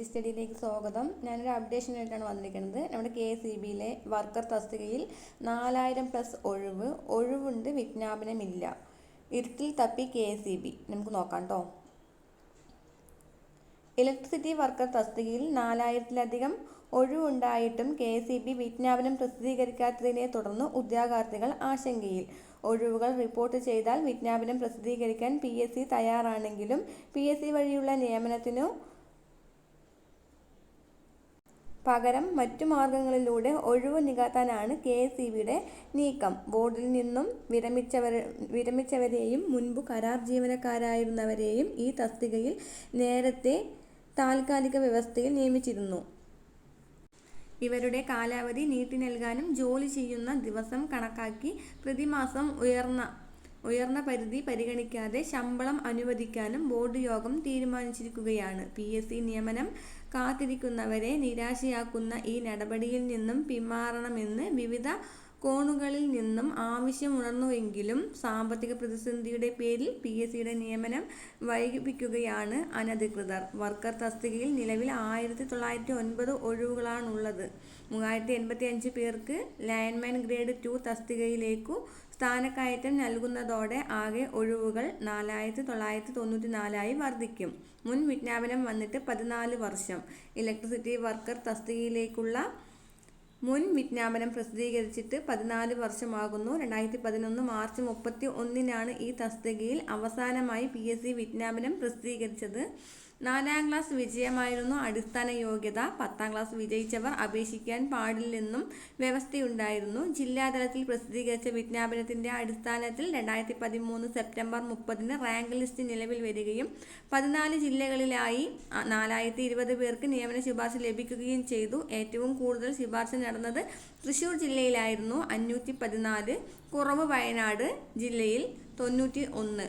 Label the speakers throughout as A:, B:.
A: C സ്റ്റഡിയിലേക്ക് സ്വാഗതം. ഞാനൊരു അപ്ഡേഷനായിട്ടാണ് വന്നിരിക്കുന്നത്. നമ്മുടെ കെ എസ് ഇ ബിയിലെ വർക്കർ തസ്തികയിൽ നാലായിരം പ്ലസ് ഒഴിവ്. ഒഴിവുണ്ട് വിജ്ഞാപനമില്ല. ഇരുട്ടിൽ തപ്പി കെ എസ് ഇ ബി നമുക്ക് നോക്കാം കേട്ടോ ഇലക്ട്രിസിറ്റി വർക്കർ തസ്തികയിൽ നാലായിരത്തിലധികം ഒഴിവുണ്ടായിട്ടും കെ എസ് ഇ ബി വിജ്ഞാപനം പ്രസിദ്ധീകരിക്കാത്തതിനെ തുടർന്ന് ഉദ്യോഗാർത്ഥികൾ ആശങ്കയിൽ. ഒഴിവുകൾ റിപ്പോർട്ട് ചെയ്താൽ വിജ്ഞാപനം പ്രസിദ്ധീകരിക്കാൻ പി എസ് സി തയ്യാറാണെങ്കിലും പി എസ് സി വഴിയുള്ള നിയമനത്തിനു പകരം മറ്റു മാർഗങ്ങളിലൂടെ ഒഴിവ് നികത്താനാണ് കെ എസ് ഇ ബിയുടെ നീക്കം. ബോർഡിൽ നിന്നും വിരമിച്ചവർ വിരമിച്ചവരെയും മുൻപ് കരാർ ജീവനക്കാരായിരുന്നവരെയും ഈ തസ്തികയിൽ നേരത്തെ താൽക്കാലിക വ്യവസ്ഥയിൽ നിയമിച്ചിരുന്നു. ഇവരുടെ കാലാവധി നീട്ടി നൽകാനും ജോലി ചെയ്യുന്ന ദിവസം കണക്കാക്കി പ്രതിമാസം ഉയർന്ന ഉയർന്ന പരിധി പരിഗണിക്കാതെ ശമ്പളം അനുവദിക്കാനും ബോർഡ് യോഗം തീരുമാനിച്ചിരിക്കുകയാണ്. പി. എസ്. സി. നിയമനം കാത്തിരിക്കുന്നവരെ നിരാശയാക്കുന്ന ഈ നടപടിയിൽ നിന്നും പിന്മാറണമെന്ന് വിവിധ കോണുകളിൽ നിന്നും ആവശ്യമുണർന്നുവെങ്കിലും സാമ്പത്തിക പ്രതിസന്ധിയുടെ പേരിൽ പി എസ് സിയുടെ നിയമനം വൈകിപ്പിക്കുകയാണ് അനധികൃതർ. വർക്കർ തസ്തികയിൽ നിലവിൽ ആയിരത്തി തൊള്ളായിരത്തി ഒൻപത് ഒഴിവുകളാണുള്ളത്. മൂവായിരത്തി എൺപത്തി അഞ്ച് പേർക്ക് ലൈൻമാൻ ഗ്രേഡ് ടു തസ്തികയിലേക്കു സ്ഥാനക്കയറ്റം നൽകുന്നതോടെ ആകെ ഒഴിവുകൾ നാലായിരത്തി തൊള്ളായിരത്തി തൊണ്ണൂറ്റി നാലായി വർദ്ധിക്കും. മുൻ വിജ്ഞാപനം വന്നിട്ട് പതിനാല് വർഷം. ഇലക്ട്രിസിറ്റി വർക്കർ തസ്തികയിലേക്കുള്ള മുൻ വിജ്ഞാപനം പ്രസിദ്ധീകരിച്ചിട്ട് പതിനാല് വർഷമാകുന്നു. രണ്ടായിരത്തി പതിനൊന്ന് മാർച്ച് മുപ്പത്തി ഒന്നിനാണ് ഈ തസ്തികയിൽ അവസാനമായി പി എസ് സി വിജ്ഞാപനം പ്രസിദ്ധീകരിച്ചത്. നാലാം ക്ലാസ് വിജയമായിരുന്നു അടിസ്ഥാന യോഗ്യത. പത്താം ക്ലാസ് വിജയിച്ചവർ അപേക്ഷിക്കാൻ പാടില്ലെന്നും വ്യവസ്ഥയുണ്ടായിരുന്നു. ജില്ലാതലത്തിൽ പ്രസിദ്ധീകരിച്ച വിജ്ഞാപനത്തിന്റെ അടിസ്ഥാനത്തിൽ രണ്ടായിരത്തി പതിമൂന്ന് സെപ്റ്റംബർ മുപ്പതിന് റാങ്ക് ലിസ്റ്റ് നിലവിൽ വരികയും പതിനാല് ജില്ലകളിലായി നാലായിരത്തി ഇരുപത് പേർക്ക് നിയമന ശുപാർശ ലഭിക്കുകയും ചെയ്തു. ഏറ്റവും കൂടുതൽ ശുപാർശ നടന്നത് തൃശൂർ ജില്ലയിലായിരുന്നു. അഞ്ഞൂറ്റി പതിനാല് കുറവ് വയനാട് ജില്ലയിൽ തൊണ്ണൂറ്റി ഒന്ന്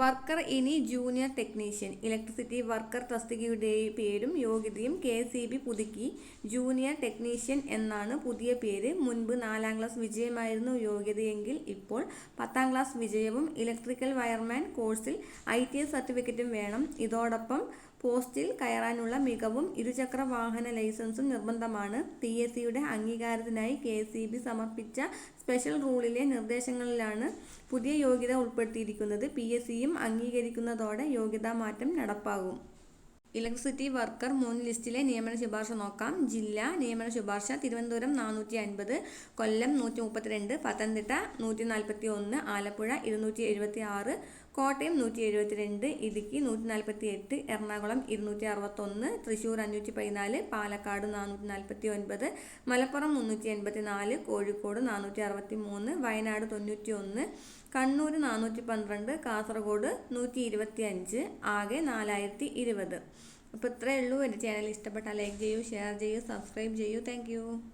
A: വർക്കർ ഇനി ജൂനിയർ ടെക്നീഷ്യൻ. ഇലക്ട്രിസിറ്റി വർക്കർ തസ്തികയുടെ പേരും യോഗ്യതയും കെ സി ബി പുതുക്കി. ജൂനിയർ ടെക്നീഷ്യൻ എന്നാണ് പുതിയ പേര്. മുൻപ് നാലാം ക്ലാസ് വിജയമായിരുന്നു യോഗ്യതയെങ്കിൽ ഇപ്പോൾ പത്താം ക്ലാസ് വിജയവും ഇലക്ട്രിക്കൽ വയർമാൻ കോഴ്സിൽ ഐ ടി സർട്ടിഫിക്കറ്റും വേണം. ഇതോടൊപ്പം പോസ്റ്റിൽ കയറാനുള്ള മികവും ഇരുചക്ര വാഹന ലൈസൻസും നിർബന്ധമാണ്. പി എസ് സിയുടെ അംഗീകാരത്തിനായി കെ എസ് ഇ ബി സമർപ്പിച്ച സ്പെഷ്യൽ റൂളിലെ നിർദ്ദേശങ്ങളിലാണ് പുതിയ യോഗ്യത ഉൾപ്പെടുത്തിയിരിക്കുന്നത്. പി എസ് സിയും അംഗീകരിക്കുന്നതോടെ യോഗ്യതാ മാറ്റം നടപ്പാകും. ഇലക്ട്രിസിറ്റി വർക്കർ മൂന്ന് ലിസ്റ്റിലെ നിയമന ശുപാർശ നോക്കാം. ജില്ല നിയമന ശുപാർശ തിരുവനന്തപുരം നാനൂറ്റി അൻപത് കൊല്ലം നൂറ്റി മുപ്പത്തിരണ്ട് പത്തനംതിട്ട നൂറ്റി നാൽപ്പത്തി ഒന്ന് ആലപ്പുഴ ഇരുന്നൂറ്റി എഴുപത്തി ആറ് കോട്ടയം നൂറ്റി എഴുപത്തിരണ്ട് ഇടുക്കി നൂറ്റി നാൽപ്പത്തി എട്ട് എറണാകുളം ഇരുന്നൂറ്റി അറുപത്തൊന്ന് തൃശ്ശൂർ അഞ്ഞൂറ്റി പതിനാല് പാലക്കാട് നാനൂറ്റി നാൽപ്പത്തി ഒൻപത് മലപ്പുറം മുന്നൂറ്റി എൺപത്തി നാല് കോഴിക്കോട് നാനൂറ്റി അറുപത്തി മൂന്ന് വയനാട് തൊണ്ണൂറ്റി ഒന്ന് കണ്ണൂർ നാനൂറ്റി പന്ത്രണ്ട് കാസർഗോഡ് നൂറ്റി ഇരുപത്തി അഞ്ച് ആകെ നാലായിരത്തി ഇരുപത് അപ്പോൾ ഇത്രയേ ഉള്ളൂ എന്റെ ചാനൽ ഇഷ്ടപ്പെട്ടാൽ ലൈക്ക് ചെയ്യൂ ഷെയർ ചെയ്യൂ സബ്സ്ക്രൈബ് ചെയ്യൂ. താങ്ക്